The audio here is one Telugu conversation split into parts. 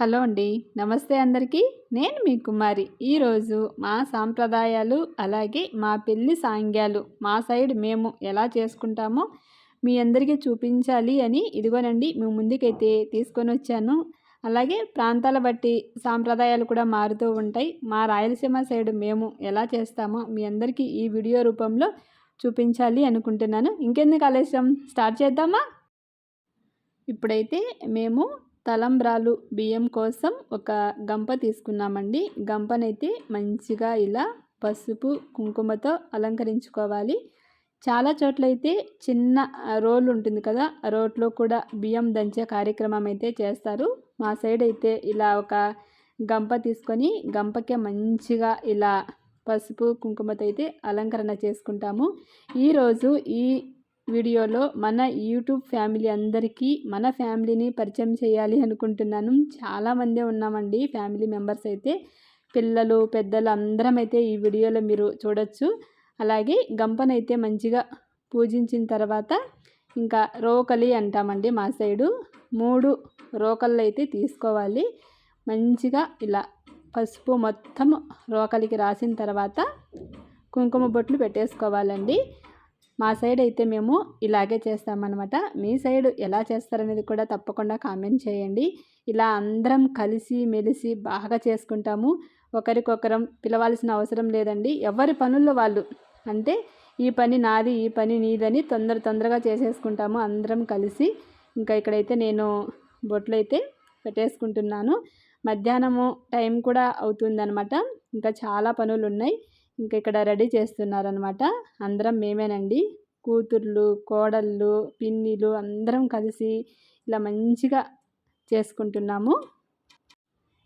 హలో అండి. నమస్తే అందరికీ. నేను మీ కుమారి. ఈరోజు మా సాంప్రదాయాలు అలాగే మా పెళ్ళి సాంగ్యాలు మా సైడ్ మేము ఎలా చేసుకుంటామో మీ అందరికీ చూపించాలి అని ఇదిగోనండి మేము ముందుకైతే తీసుకొని వచ్చాను. అలాగే ప్రాంతాల బట్టి సాంప్రదాయాలు కూడా మారుతూ ఉంటాయి. మా రాయలసీమ సైడ్ మేము ఎలా చేస్తామో మీ అందరికీ ఈ వీడియో రూపంలో చూపించాలి అనుకుంటున్నాను. ఇంకెందుకు ఆలస్యం? స్టార్ట్ చేద్దామా? ఇప్పుడైతే మేము తలంబ్రాలు బియ్యం కోసం ఒక గంప తీసుకున్నామండి. గంపనైతే మంచిగా ఇలా పసుపు కుంకుమతో అలంకరించుకోవాలి. చాలా చోట్లయితే చిన్న రోల్ ఉంటుంది కదా రోట్లో కూడా బియ్యం దంచే కార్యక్రమం అయితే చేస్తారు. మా సైడ్ అయితే ఇలా ఒక గంప తీసుకొని గంపకే మంచిగా ఇలా పసుపు కుంకుమతో అయితే అలంకరణ చేసుకుంటాము. ఈరోజు ఈ వీడియోలో మన యూట్యూబ్ ఫ్యామిలీ అందరికీ మన ఫ్యామిలీని పరిచయం చేయాలి అనుకుంటున్నాను. చాలామందే ఉన్నామండి ఫ్యామిలీ మెంబర్స్ అయితే. పిల్లలు పెద్దలు అందరం అయితే ఈ వీడియోలో మీరు చూడొచ్చు. అలాగే గంపనైతే మంచిగా పూజించిన తర్వాత ఇంకా రోకలి అంటామండి మా సైడు. మూడు రోకళ్ళు అయితే తీసుకోవాలి. మంచిగా ఇలా పసుపు మొత్తం రోకలికి రాసిన తర్వాత కుంకుమ బొట్లు పెట్టేసుకోవాలండి. మా సైడ్ అయితే మేము ఇలాగే చేస్తామన్నమాట. మీ సైడ్ ఎలా చేస్తారనేది కూడా తప్పకుండా కామెంట్ చేయండి. ఇలా అందరం కలిసి మెలిసి బాగా చేసుకుంటాము. ఒకరికొకరం పిలవాల్సిన అవసరం లేదండి. ఎవరి పనుల్లో వాళ్ళు అంటే ఈ పని నాది ఈ పని నీదని తొందర తొందరగా చేసేసుకుంటాము అందరం కలిసి. ఇంకా ఇక్కడైతే నేను బొట్లు అయితే పెట్టేసుకుంటున్నాను. మధ్యాహ్నము టైం కూడా అవుతుందనమాట ఇంకా చాలా పనులు ఉన్నాయి ఇంకా ఇక్కడ రెడీ చేస్తున్నారనమాట అందరం మేమేనండి. కూతుర్లు కోడళ్ళు పిన్నిలు అందరం కలిసి ఇలా మంచిగా చేసుకుంటున్నాము.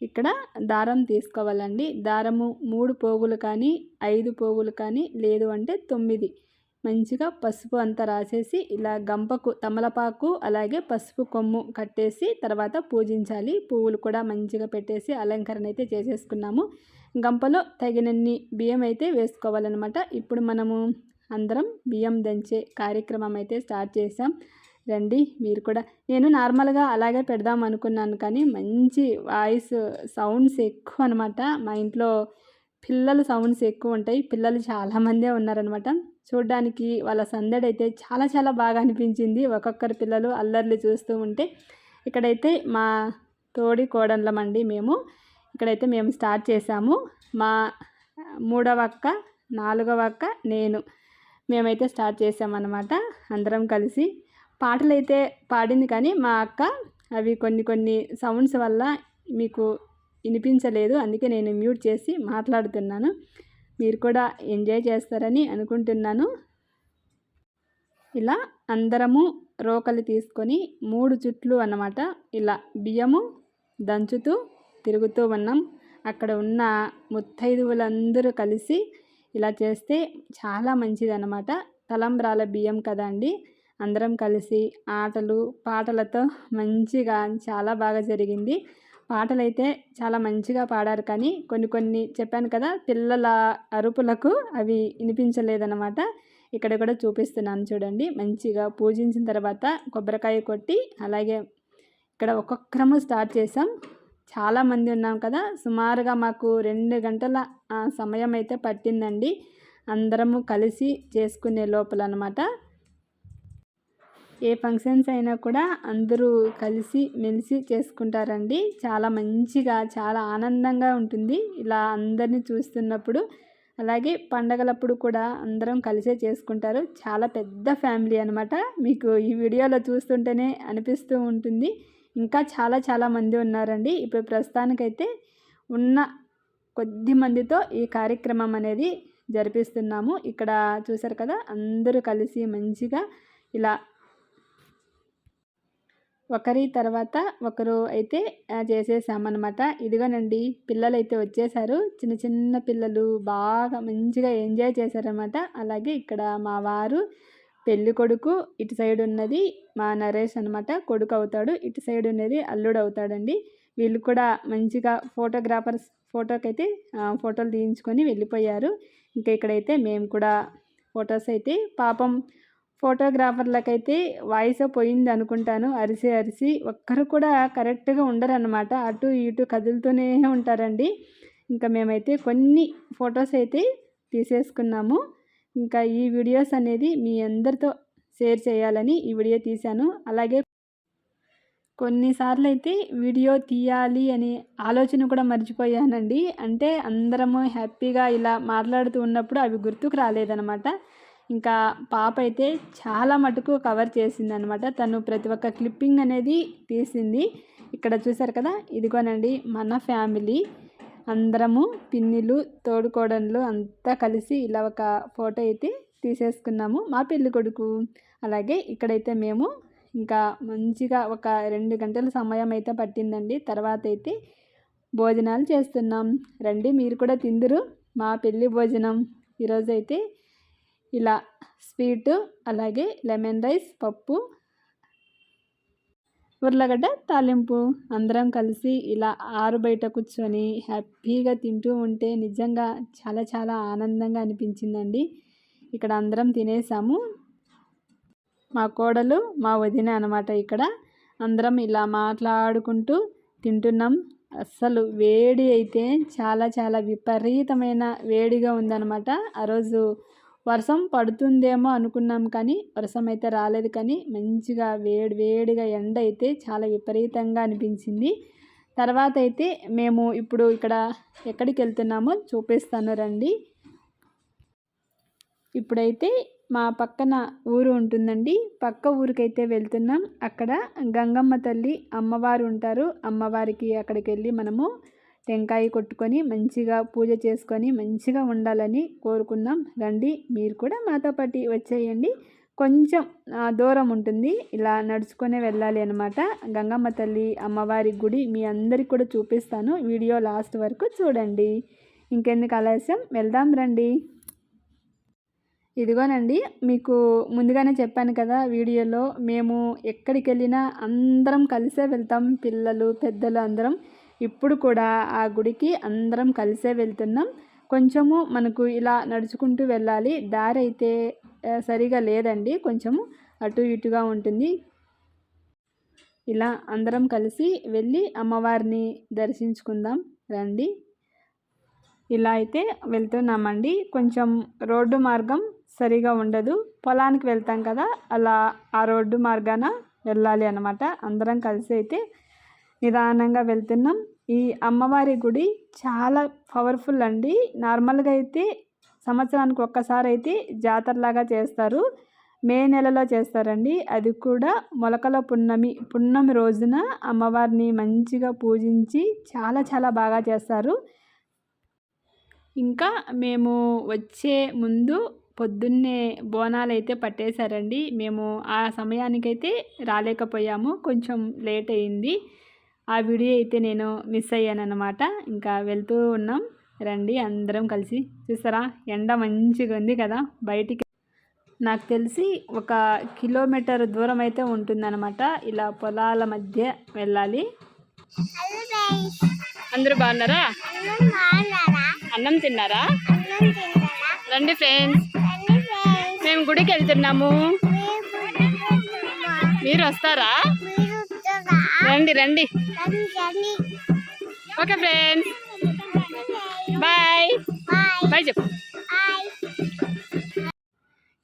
ఇక్కడ దారం తీసుకోవాలండి. దారము మూడు పోగులు కానీ ఐదు పోగులు కానీ లేదు అంటే తొమ్మిది. మంచిగా పసుపు అంతా రాసేసి ఇలా గంపకు తమలపాకు అలాగే పసుపు కొమ్ము కట్టేసి తర్వాత పూజించాలి. పువ్వులు కూడా మంచిగా పెట్టేసి అలంకరణ అయితే చేసేసుకున్నాము. గంపలో తగినన్ని బియ్యం అయితే వేసుకోవాలన్నమాట. ఇప్పుడు మనము అందరం బియ్యం దంచే కార్యక్రమం అయితే స్టార్ట్ చేసాం రండి మీరు కూడా. నేను నార్మల్గా అలాగే పెడదాం అనుకున్నాను కానీ మంచి వాయిస్ సౌండ్స్ ఎక్కువ అనమాట మా ఇంట్లో పిల్లలు సౌండ్స్ ఎక్కువ ఉంటాయి. పిల్లలు చాలామందే ఉన్నారనమాట చూడ్డానికి వాళ్ళ సందడి అయితే చాలా చాలా బాగా అనిపించింది. ఒక్కొక్కరు పిల్లలు అల్లర్లు చూస్తూ ఉంటే ఇక్కడైతే మా తోడి కోడళ్ళమండి మేము. ఇక్కడైతే మేము స్టార్ట్ చేసాము మా మూడవ అక్క నాలుగవ అక్క నేను. మేమైతే స్టార్ట్ చేసామన్నమాట అందరం కలిసి. పాటలు అయితే పాడింది కానీ మా అక్క అవి కొన్ని కొన్ని సౌండ్స్ వల్ల మీకు వినిపించలేదు. అందుకే నేను మ్యూట్ చేసి మాట్లాడుతున్నాను. మీరు కూడా ఎంజాయ్ చేస్తారని అనుకుంటున్నాను. ఇలా అందరము రోకలి తీసుకొని మూడు చుట్లు అన్నమాట. ఇలా బియ్యము దంచుతూ తిరుగుతూ ఉన్నాం. అక్కడ ఉన్న ముత్తైదువులందరూ కలిసి ఇలా చేస్తే చాలా మంచిది అనమాట తలంబ్రాల బియ్యం కదండి అందరం కలిసి ఆటలు పాటలతో మంచిగా చాలా బాగా జరిగింది. పాటలైతే చాలా మంచిగా పాడారు. కానీ కొన్ని కొన్ని చెప్పాను కదా పిల్లల అరుపులకు అవి వినిపించలేదన్నమాట. ఇక్కడ కూడా చూపిస్తున్నాను చూడండి. మంచిగా పూజించిన తర్వాత కొబ్బరికాయ కొట్టి అలాగే ఇక్కడ ఒక్కొక్కరము స్టార్ట్ చేసాం చాలామంది ఉన్నాం కదా సుమారుగా మాకు రెండు గంటల సమయం అయితే పట్టిందండి. అందరము కలిసి చేసుకునే లోపల అనమాట ఏ ఫంక్షన్స్ అయినా కూడా అందరూ కలిసి మెలిసి చేసుకుంటారండి. చాలా మంచిగా చాలా ఆనందంగా ఉంటుంది. ఇలా అందరినీ చూస్తున్నప్పుడు అలాగే పండగలప్పుడు కూడా అందరం కలిసే చేసుకుంటారు. చాలా పెద్ద ఫ్యామిలీ అనమాట మీకు ఈ వీడియోలో చూస్తుంటేనే అనిపిస్తూ ఉంటుంది. ఇంకా చాలా చాలా మంది ఉన్నారండి. ఇప్పుడు ప్రస్తుతానికైతే ఉన్న కొద్ది మందితో ఈ కార్యక్రమం అనేది జరిపిస్తున్నాము. ఇక్కడ చూసారు కదా అందరూ కలిసి మంచిగా ఇలా ఒకరి తర్వాత ఒకరు అయితే చేసేసామన్నమాట. ఇదిగోనండి పిల్లలు అయితే వచ్చేసారు. చిన్న చిన్న పిల్లలు బాగా మంచిగా ఎంజాయ్ చేశారనమాట అలాగే ఇక్కడ మా వారు పెళ్ళి కొడుకు ఇటు సైడ్ ఉన్నది మా నరేష్ అనమాట కొడుకు అవుతాడు ఇటు సైడ్ ఉన్నది అల్లుడు అవుతాడండి. వీళ్ళు కూడా మంచిగా ఫోటోగ్రాఫర్స్ ఫోటోకైతే ఫోటోలు తీయించుకొని వెళ్ళిపోయారు. ఇంకా ఇక్కడైతే మేము కూడా ఫొటోస్ అయితే పాపం ఫోటోగ్రాఫర్లకైతే వాయిస్ పోయింది అనుకుంటాను అరిసి అరిసి ఒక్కరు కూడా కరెక్ట్గా ఉండరు అనమాట అటు ఇటు కదులుతూనే ఉంటారండి. ఇంకా మేమైతే కొన్ని ఫొటోస్ అయితే తీసేసుకున్నాము. ఇంకా ఈ వీడియోస్ అనేది మీ అందరితో షేర్ చేయాలని ఈ వీడియో తీశాను. అలాగే కొన్నిసార్లు అయితే వీడియో తీయాలి అనే ఆలోచన కూడా మర్చిపోయానండి. అంటే అందరము హ్యాపీగా ఇలా మాట్లాడుతూ ఉన్నప్పుడు అవి గుర్తుకు రాలేదనమాట ఇంకా పాప అయితే చాలా మటుకు కవర్ చేసింది అనమాట తను ప్రతి ఒక్క క్లిప్పింగ్ అనేది తీసింది. ఇక్కడ చూసారు కదా? ఇదిగోనండి మన ఫ్యామిలీ. అందరము పిన్నిలు తోడుకోడన్లు అంతా కలిసి ఇలా ఒక ఫోటో అయితే తీసేసుకున్నాము. మా పెళ్ళి కొడుకు. అలాగే ఇక్కడైతే మేము ఇంకా మంచిగా ఒక రెండు గంటల సమయం అయితే పట్టిందండి. తర్వాత అయితే భోజనాలు చేస్తున్నాం. రండి మీరు కూడా తిందురు. మా పెళ్ళి భోజనం. ఈరోజైతే ఇలా స్వీటు అలాగే లెమన్ రైస్ పప్పు ఉర్లగడ్డ తాలింపు అందరం కలిసి ఇలా ఆరు బయట కూర్చొని హ్యాపీగా తింటూ ఉంటే నిజంగా చాలా చాలా ఆనందంగా అనిపించిందండి. ఇక్కడ అందరం తినేసాము. మా కోడలు మా వదిన అనమాట ఇక్కడ. అందరం ఇలా మాట్లాడుకుంటూ తింటున్నాం. అస్సలు వేడి అయితే చాలా చాలా విపరీతమైన వేడిగా ఉందన్నమాట. ఆ రోజు వర్షం పడుతుందేమో అనుకున్నాం కానీ వర్షం అయితే రాలేదు కానీ మంచిగా వేడి వేడిగా ఎండ అయితే చాలా విపరీతంగా అనిపించింది. తర్వాత అయితే మేము ఇప్పుడు ఇక్కడ ఎక్కడికి వెళ్తున్నామో చూపిస్తాను రండి. ఇప్పుడైతే మా పక్కన ఊరు ఉంటుందండి. పక్క ఊరికైతే వెళ్తున్నాం. అక్కడ గంగమ్మ తల్లి అమ్మవారు ఉంటారు. అమ్మవారికి అక్కడికి వెళ్ళి మనము టెంకాయ కొట్టుకొని మంచిగా పూజ చేసుకొని మంచిగా ఉండాలని కోరుకుందాం. రండి మీరు కూడా మాతో పాటు వచ్చేయండి. కొంచెం దూరం ఉంటుంది. ఇలా నడుచుకునే వెళ్ళాలి అనమాట గంగమ్మ తల్లి అమ్మవారి గుడి మీ అందరికి కూడా చూపిస్తాను. వీడియో లాస్ట్ వరకు చూడండి. ఇంకెందుకు ఆలస్యం? వెళ్దాం రండి. ఇదిగోనండి మీకు ముందుగానే చెప్పాను కదా వీడియోలో మేము ఎక్కడికి వెళ్ళినా అందరం కలిసే వెళ్తాం. పిల్లలు పెద్దలు అందరం. ఇప్పుడు కూడా ఆ గుడికి అందరం కలిసే వెళ్తున్నాం. కొంచెము మనకు ఇలా నడుచుకుంటూ వెళ్ళాలి. దారి అయితే సరిగా లేదండి. కొంచెము అటు ఇటుగా ఉంటుంది. ఇలా అందరం కలిసి వెళ్ళి అమ్మవారిని దర్శించుకుందాం. రండి. ఇలా అయితే వెళ్తున్నామండి. కొంచెం రోడ్డు మార్గం సరిగా ఉండదు. పొలానికి వెళ్తాం కదా అలా ఆ రోడ్డు మార్గాన వెళ్ళాలి అనమాట అందరం కలిసి అయితే నిదానంగా వెళ్తున్నాం. ఈ అమ్మవారి గుడి చాలా పవర్ఫుల్ అండి. నార్మల్గా అయితే సంవత్సరానికి ఒక్కసారి అయితే జాతరలాగా చేస్తారు. మే నెలలో చేస్తారండి. అది కూడా మొలకల పున్నమి పున్నమి రోజున అమ్మవారిని మంచిగా పూజించి చాలా చాలా బాగా చేస్తారు. ఇంకా మేము వచ్చే ముందు పొద్దున్నే బోనాలు అయితే పట్టేశారండి. మేము ఆ సమయానికైతే రాలేకపోయాము. కొంచెం లేట్ అయింది. ఆ వీడియో అయితే నేను మిస్ అయ్యాను అనమాట ఇంకా వెళ్తూ ఉన్నాం. రండి అందరం కలిసి. చూసారా? ఎండ మంచిగా ఉంది కదా బయటికి. నాకు తెలిసి ఒక కిలోమీటర్ దూరం అయితే ఉంటుందన్నమాట. ఇలా పొలాల మధ్య వెళ్ళాలి. అందరూ బాగున్నారా? అన్నం తిన్నారా? రండి ఫ్రెండ్స్. మేము గుడికి వెళ్తున్నాము. మీరు వస్తారా? రండి రండి. Okay friends. బాయ్. బాయ్. చెప్పు.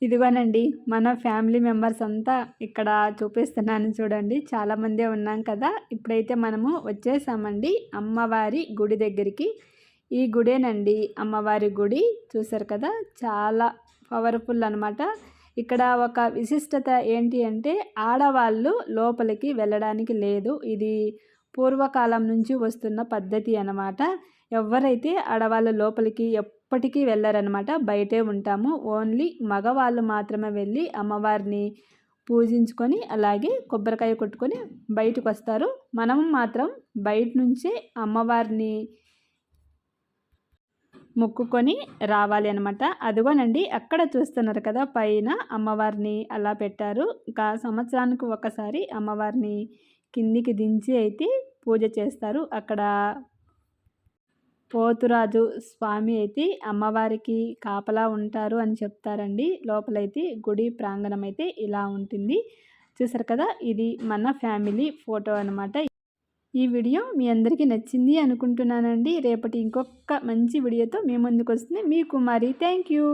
ఇదిగోనండి మన ఫ్యామిలీ మెంబర్స్ అంతా ఇక్కడ చూపిస్తున్నాను చూడండి. చాలామందే ఉన్నాం కదా. ఇప్పుడైతే మనము వచ్చేసామండి అమ్మవారి గుడి దగ్గరికి. ఈ గుడేనండి అమ్మవారి గుడి. చూసారు కదా? చాలా పవర్ఫుల్ అనమాట ఇక్కడ ఒక విశిష్టత ఏంటి అంటే ఆడవాళ్ళు లోపలికి వెళ్ళడానికి లేదు. ఇది పూర్వకాలం నుంచి వస్తున్న పద్ధతి అనమాట ఎవరైతే ఆడవాళ్ళు లోపలికి ఎప్పటికీ వెళ్ళరనమాట బయటే ఉంటాము. ఓన్లీ మగవాళ్ళు మాత్రమే వెళ్ళి అమ్మవారిని పూజించుకొని అలాగే కొబ్బరికాయ కొట్టుకొని బయటకు వస్తారు మనం మాత్రం బయట నుంచే అమ్మవారిని మొక్కుకొని రావాలి అనమాట అదిగోనండి అక్కడ చూస్తున్నారు కదా పైన అమ్మవారిని అలా పెట్టారు. ఇంకా సంవత్సరానికి ఒకసారి అమ్మవారిని కిందికి దించి అయితే పూజ చేస్తారు. అక్కడ పోతురాజు స్వామి అయితే అమ్మవారికి కాపలా ఉంటారు అని చెప్తారండి. లోపలైతే గుడి ప్రాంగణం అయితే ఇలా ఉంటుంది. చూసారు కదా ఇది మన ఫ్యామిలీ ఫోటో అనమాట ఈ వీడియో మీ అందరికీ నచ్చింది అనుకుంటున్నానండి. రేపటి ఇంకొక మంచి వీడియోతో మీ ముందుకు వస్తుంది. మీ కుమారి థ్యాంక్ యూ